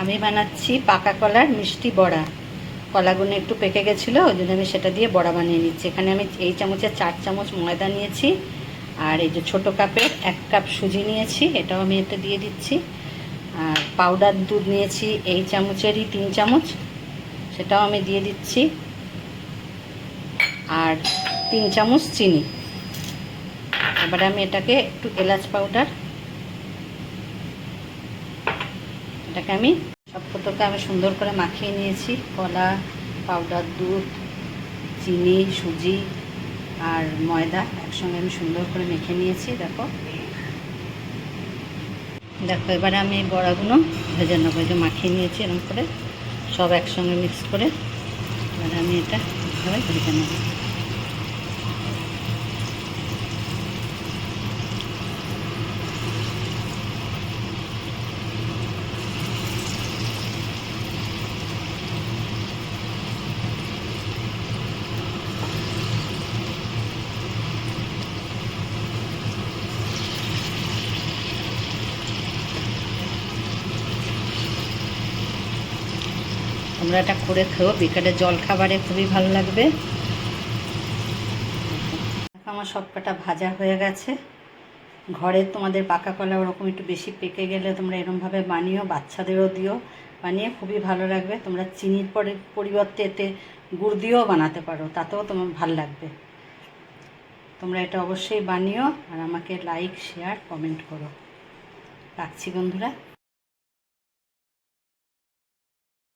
আমি বানাচ্ছি পাকা কলার মিষ্টি বড়া। কলাগুলো একটু পেকে গেছিল, ওই জন্য আমি সেটা দিয়ে বড়া বানিয়ে নিচ্ছি। এখানে আমি এই চামচের চার চামচ ময়দা নিয়েছি, আর এই যে ছোটো কাপের এক কাপ সুজি নিয়েছি, এটাও আমি এতে দিয়ে দিচ্ছি। আর পাউডার দুধ নিয়েছি, এই চামচেরই তিন চামচ, সেটাও আমি দিয়ে দিচ্ছি। আর তিন চামচ চিনি। এবারে আমি এটাকে একটু এলাচ পাউডার এটাকে আমি সব কতকে আমি সুন্দর করে মাখিয়ে নিয়েছি। কলা পাউডার দুধ, চিনি, সুজি আর ময়দা একসঙ্গে আমি সুন্দর করে মেখে নিয়েছি, দেখো। দেখো, এবারে আমি এই বড়াগুলো ভেজে নেব যে মাখিয়ে নিয়েছি এরকম করে। সব একসঙ্গে মিক্স করে এবারে আমি এটা ভেজে নেব। তোমরা এটা করে খেও। বিকেলে জল খাবারে খুবই ভালো লাগবে। আমার সব কটা ভাজা হয়ে গেছে। ঘরে তোমাদের পাকা কলা ওরকম একটু বেশি পেকে গেলে তোমরা এরমভাবে বানিও, বাচ্চাদেরও দিও। বানিয়ে খুবই ভালো লাগবে। তোমরা চিনির পরে পরিবর্তে এতে গুড় দিয়েও বানাতে পারো। তাতেও তোমার ভালো লাগবে। তোমরা এটা অবশ্যই বানিও আর আমাকে লাইক শেয়ার কমেন্ট করো। রাখছি বন্ধুরা।